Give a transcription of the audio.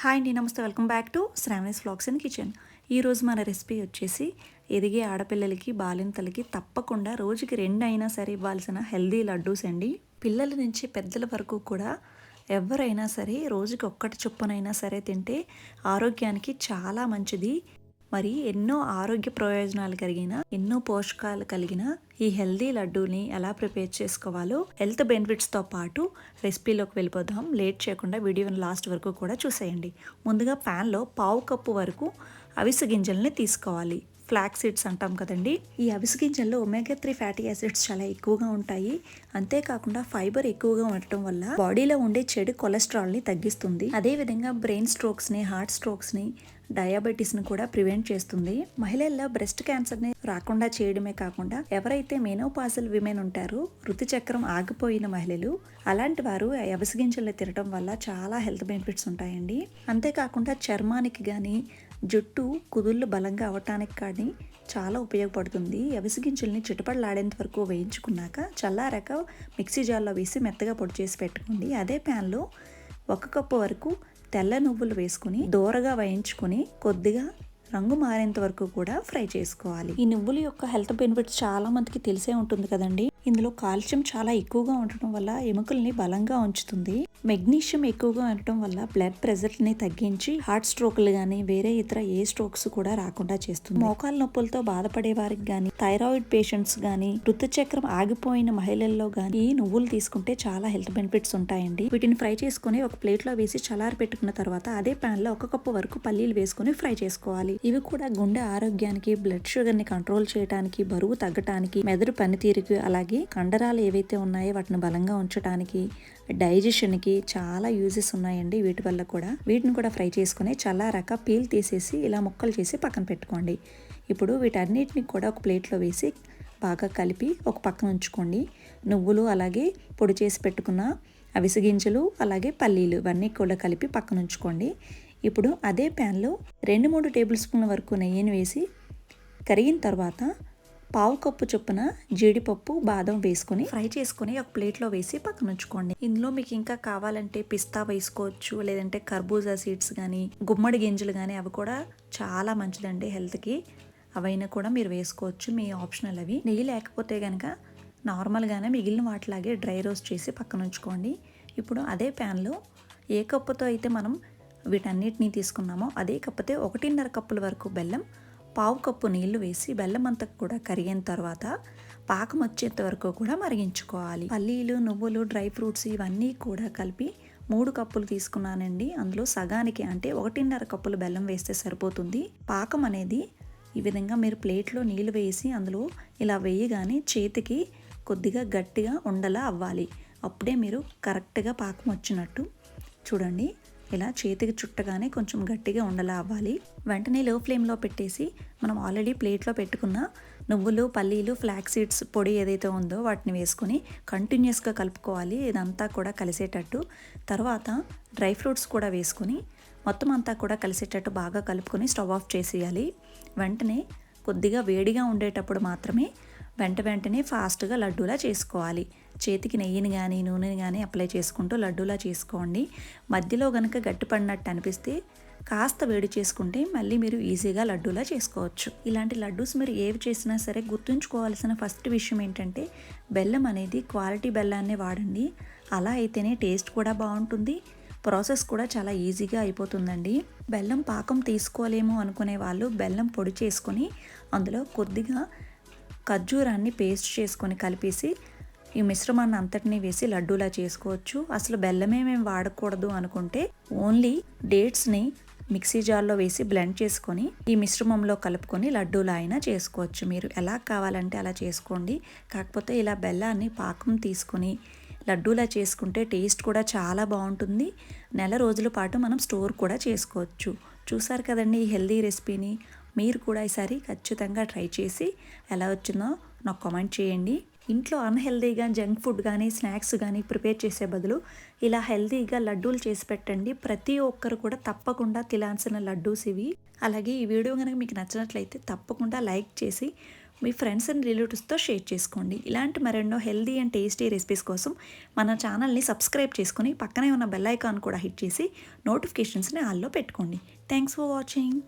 Hi అండి నమస్తే. Welcome back to Sravani's vlogs and kitchen. ఈరోజు మన రెసిపీ వచ్చేసి ఎదిగే ఆడపిల్లలకి బాలింతలకి తప్పకుండా రోజుకి రెండు అయినా సరే ఇవ్వాల్సిన హెల్దీ లడ్డూస్ అండి. పిల్లల నుంచి పెద్దల వరకు కూడా ఎవరైనా సరే రోజుకి ఒక్కటి చొప్పునైనా సరే తింటే ఆరోగ్యానికి చాలా మంచిది. మరి ఎన్నో ఆరోగ్య ప్రయోజనాలు కలిగిన ఎన్నో పోషకాలు కలిగిన ఈ హెల్దీ లడ్డూని ఎలా ప్రిపేర్ చేసుకోవాలో హెల్త్ బెనిఫిట్స్తో పాటు రెసిపీలోకి వెళ్ళిపోదాం. లేట్ చేయకుండా వీడియోని లాస్ట్ వరకు కూడా చూసేయండి. ముందుగా ప్యాన్లో పావు కప్పు వరకు అవిసె గింజల్ని తీసుకోవాలి. ఫ్లాక్ సీడ్స్ అంటాం కదండి. ఈ అవిసె గింజల్లో ఒమేగా త్రీ ఫ్యాటీ యాసిడ్స్ చాలా ఎక్కువగా ఉంటాయి. అంతేకాకుండా ఫైబర్ ఎక్కువగా ఉండటం వల్ల బాడీలో ఉండే చెడు కొలెస్ట్రాల్ని తగ్గిస్తుంది. అదేవిధంగా బ్రెయిన్ స్ట్రోక్స్ని హార్ట్ స్ట్రోక్స్ని డయాబెటీస్ని కూడా ప్రివెంట్ చేస్తుంది. మహిళల్లో బ్రెస్ట్ క్యాన్సర్ని రాకుండా చేయడమే కాకుండా ఎవరైతే మెనోపాజల్ విమెన్ ఉంటారో ఋతుచక్రం ఆగిపోయిన మహిళలు అలాంటి వారు అవిసె తినడం వల్ల చాలా హెల్త్ బెనిఫిట్స్ ఉంటాయండి. అంతేకాకుండా చర్మానికి కానీ జుట్టు కుదుళ్ళు బలంగా అవటానికి కానీ చాలా ఉపయోగపడుతుంది. అవిసె గింజల్ని చిటపడలాడేంత వరకు వేయించుకున్నాక చల్లారాక మిక్సీ జార్లో వేసి మెత్తగా పొడి చేసి పెట్టుకోండి. అదే ప్యాన్లో ఒక కప్పు వరకు తెల్ల నువ్వులు వేసుకుని దూరగా వేయించుకొని కొద్దిగా రంగు మారేంత వరకు కూడా ఫ్రై చేసుకోవాలి. ఈ నువ్వుల యొక్క హెల్త్ బెనిఫిట్స్ చాలా మందికి తెలిసే ఉంటుంది కదండి. ఇందులో కాల్షియం చాలా ఎక్కువగా ఉండటం వల్ల ఎముకల్ని బలంగా ఉంచుతుంది. మెగ్నీషియం ఎక్కువగా ఉండటం వల్ల బ్లడ్ ప్రెషర్ని తగ్గించి హార్ట్ స్ట్రోక్లు కానీ వేరే ఇతర ఏ స్ట్రోక్స్ కూడా రాకుండా చేస్తుంది. మోకాల నొప్పులతో బాధపడే వారికి కానీ థైరాయిడ్ పేషెంట్స్ కానీ ఋతుచక్రం ఆగిపోయిన మహిళల్లో కానీ ఈ నువ్వులు తీసుకుంటే చాలా హెల్త్ బెనిఫిట్స్ ఉంటాయండి. వీటిని ఫ్రై చేసుకుని ఒక ప్లేట్లో వేసి చల్లారి పెట్టుకున్న తర్వాత అదే పాన్లో ఒక కప్పు వరకు పల్లీలు వేసుకుని ఫ్రై చేసుకోవాలి. ఇవి కూడా గుండె ఆరోగ్యానికి బ్లడ్ షుగర్ని కంట్రోల్ చేయడానికి బరువు తగ్గటానికి మెదడు పనితీరుకి అలాగే కండరాలు ఏవైతే ఉన్నాయో వాటిని బలంగా ఉంచడానికి డైజెషన్కి చాలా యూజెస్ ఉన్నాయండి వీటి వల్ల కూడా. వీటిని కూడా ఫ్రై చేసుకుని చల్లారాక పీల్ తీసేసి ఇలా ముక్కలు చేసి పక్కన పెట్టుకోండి. ఇప్పుడు వీటన్నిటిని కూడా ఒక ప్లేట్లో వేసి బాగా కలిపి ఒక పక్కన ఉంచుకోండి. నువ్వులు అలాగే పొడి చేసి పెట్టుకున్న అవిసె గింజలు అలాగే పల్లీలు ఇవన్నీ కూడా కలిపి పక్కన ఉంచుకోండి. ఇప్పుడు అదే ప్యాన్లో రెండు మూడు టేబుల్ స్పూన్ల వరకు నెయ్యిని వేసి కరిగిన తర్వాత పావు కప్పు చొప్పున జీడిపప్పు బాదం వేసుకొని ఫ్రై చేసుకొని ఒక ప్లేట్లో వేసి పక్కన ఉంచుకోండి. ఇందులో మీకు ఇంకా కావాలంటే పిస్తా వేసుకోవచ్చు లేదంటే కర్బూజా సీడ్స్ కానీ గుమ్మడి గింజలు కానీ అవి కూడా చాలా మంచిదండి హెల్త్కి. అవైనా కూడా మీరు వేసుకోవచ్చు మీ ఆప్షనల్ అవి. నెయ్యి లేకపోతే కనుక నార్మల్గానే మిగిలిన వాటిలాగే డ్రై రోస్ట్ చేసి పక్కన ఉంచుకోండి. ఇప్పుడు అదే ప్యాన్లో ఏ కప్పుతో అయితే మనం వీటన్నిటిని తీసుకున్నామో అదే కప్పుతే ఒకటిన్నర కప్పుల వరకు బెల్లం పావు కప్పు నీళ్ళు వేసి బెల్లం అంతా కూడా కరిగిన తర్వాత పాకం వచ్చేంత వరకు కూడా మరిగించుకోవాలి. పల్లీలు నువ్వులు డ్రై ఫ్రూట్స్ ఇవన్నీ కూడా కలిపి మూడు కప్పులు తీసుకున్నానండి. అందులో సగానికి అంటే ఒకటిన్నర కప్పులు బెల్లం వేస్తే సరిపోతుంది. పాకం అనేది ఈ విధంగా మీరు ప్లేట్లో నీళ్ళు వేసి అందులో ఇలా వేయగానే చేతికి కొద్దిగా గట్టిగా ఉండలా అవ్వాలి. అప్పుడే మీరు కరెక్ట్గా పాకం వచ్చినట్టు చూడండి. ఇలా చేతికి చుట్టగానే కొంచెం గట్టిగా ఉండలా అవ్వాలి. వెంటనే లో ఫ్లేమ్లో పెట్టేసి మనం ఆల్రెడీ ప్లేట్లో పెట్టుకున్న నువ్వులు పల్లీలు ఫ్లాక్ సీడ్స్ పొడి ఏదైతే ఉందో వాటిని వేసుకొని కంటిన్యూస్గా కలుపుకోవాలి. ఇదంతా కూడా కలిసేటట్టు. తర్వాత డ్రై ఫ్రూట్స్ కూడా వేసుకొని మొత్తం అంతా కూడా కలిసేటట్టు బాగా కలుపుకొని స్టవ్ ఆఫ్ చేసేయాలి. వెంటనే కొద్దిగా వేడిగా ఉండేటప్పుడు మాత్రమే వెంట వెంటనే ఫాస్ట్గా లడ్డూలా చేసుకోవాలి. చేతికి నెయ్యిని కానీ నూనెని కానీ అప్లై చేసుకుంటూ లడ్డూలా చేసుకోండి. మధ్యలో కనుక గట్టిపడినట్టు అనిపిస్తే కాస్త వేడి చేసుకుంటే మళ్ళీ మీరు ఈజీగా లడ్డూలా చేసుకోవచ్చు. ఇలాంటి లడ్డూస్ మీరు ఏవి చేసినా సరే గుర్తుంచుకోవాల్సిన ఫస్ట్ విషయం ఏంటంటే బెల్లం అనేది క్వాలిటీ బెల్లాన్నే వాడండి. అలా అయితేనే టేస్ట్ కూడా బాగుంటుంది. ప్రాసెస్ కూడా చాలా ఈజీగా అయిపోతుందండి. బెల్లం పాకం తీసుకోలేము అనుకునే వాళ్ళు బెల్లం పొడి చేసుకొని అందులో కొద్దిగా ఖర్జూరాన్ని పేస్ట్ చేసుకొని కలిపేసి ఈ మిశ్రమాన్ని అంతటినీ వేసి లడ్డూలా చేసుకోవచ్చు. అసలు బెల్లమే మేము వాడకూడదు అనుకుంటే ఓన్లీ డేట్స్ని మిక్సీ జార్లో వేసి బ్లెండ్ చేసుకొని ఈ మిశ్రమంలో కలుపుకొని లడ్డూలు అయినా చేసుకోవచ్చు. మీరు ఎలా కావాలంటే అలా చేసుకోండి. కాకపోతే ఇలా బెల్లాన్ని పాకం తీసుకొని లడ్డూలా చేసుకుంటే టేస్ట్ కూడా చాలా బాగుంటుంది. నెల రోజుల పాటు మనం స్టోర్ కూడా చేసుకోవచ్చు. చూసారు కదండి ఈ హెల్దీ రెసిపీని? మీరు కూడా ఈసారి ఖచ్చితంగా ట్రై చేసి ఎలా వచ్చిందో నాకు కామెంట్ చేయండి. ఇంట్లో అన్హెల్దీగా జంక్ ఫుడ్ కానీ స్నాక్స్ కానీ ప్రిపేర్ చేసే బదులు ఇలా హెల్దీగా లడ్డూలు చేసి పెట్టండి. ప్రతి ఒక్కరు కూడా తప్పకుండా తినాల్సిన లడ్డూస్ ఇవి. అలాగే ఈ వీడియో కనుక మీకు నచ్చినట్లయితే తప్పకుండా లైక్ చేసి మీ ఫ్రెండ్స్ అండ్ రిలేటివ్స్తో షేర్ చేసుకోండి. ఇలాంటి మరెన్నో హెల్దీ అండ్ టేస్టీ రెసిపీస్ కోసం మన ఛానల్ని సబ్స్క్రైబ్ చేసుకుని పక్కనే ఉన్న బెల్ ఐకాన్ కూడా హిట్ చేసి నోటిఫికేషన్స్ని ఆల్లో పెట్టుకోండి. Thanks for watching.